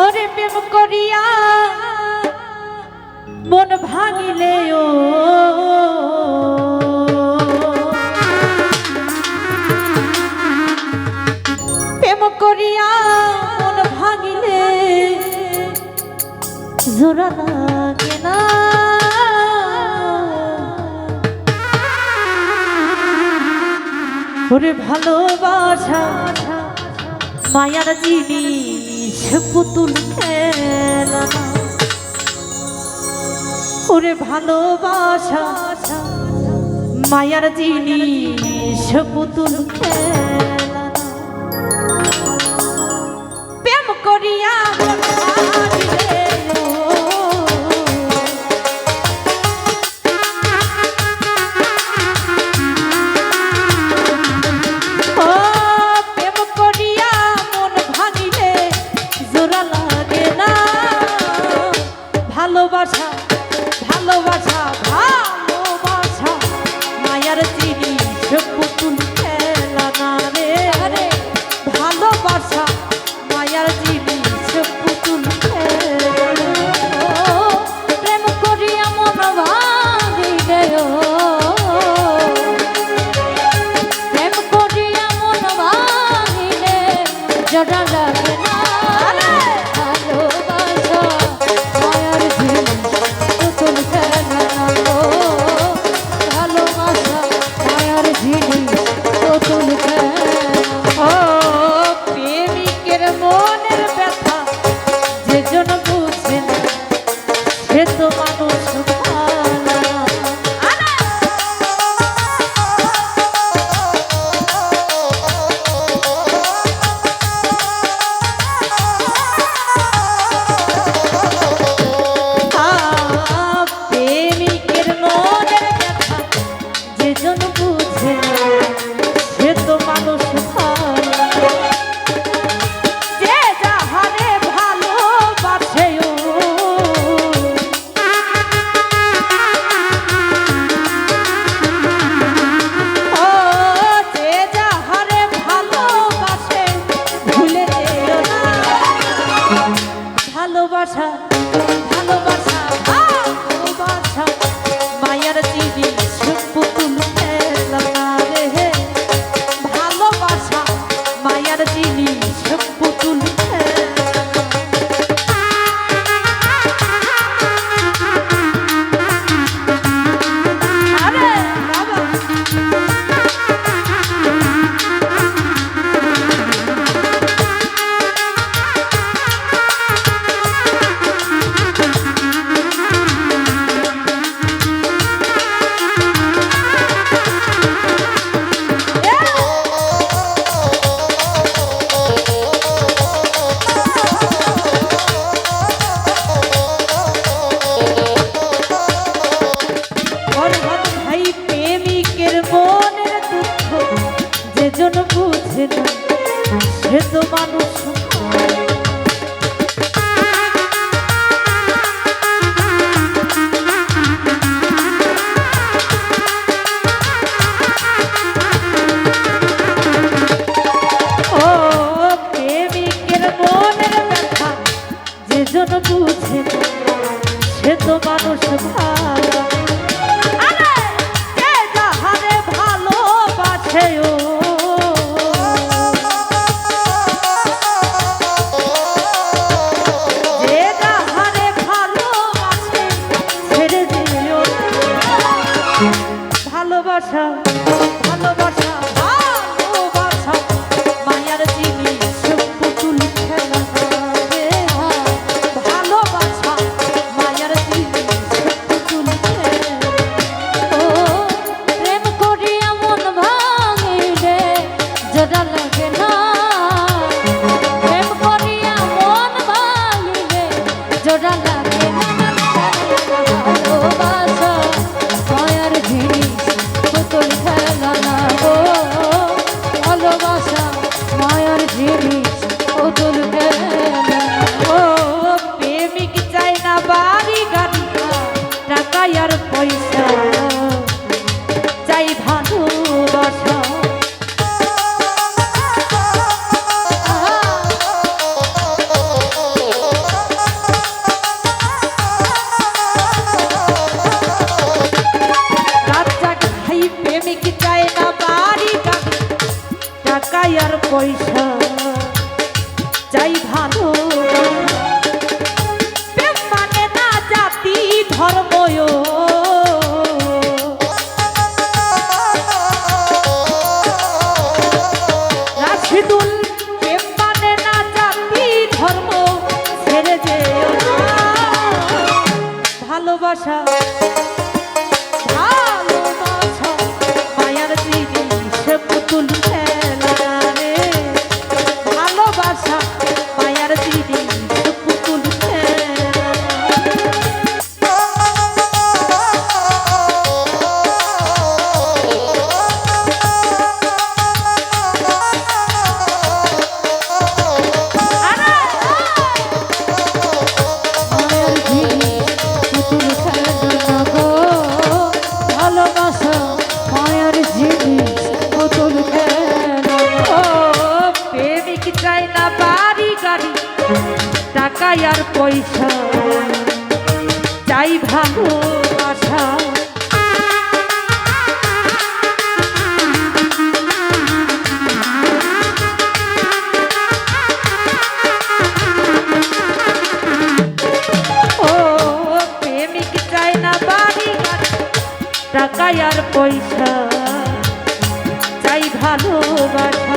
তোর প্রেম করিয়া মন ভাঙিলে ও। প্রেম করিয়া মন ভাঙিলে জোরা লাগে না। ওরে ভালোবাসা, মায়ার জিনিস। সে পুতুল খেলা ওরে ভালোবাসা মায়ার জিনি সে পুতুল খেলা প্রেম করিয়া মানুষ। চেনা সে তো মানুষ জোড়া লাগে। ভালো ভাই প্রেমিক চাই না বাড়ি টাকা আর পয়সা। চাই ভালো আর পয়সা চাই ভালো আশা। টাকা আর পয়সা চাই ভালোবাসা।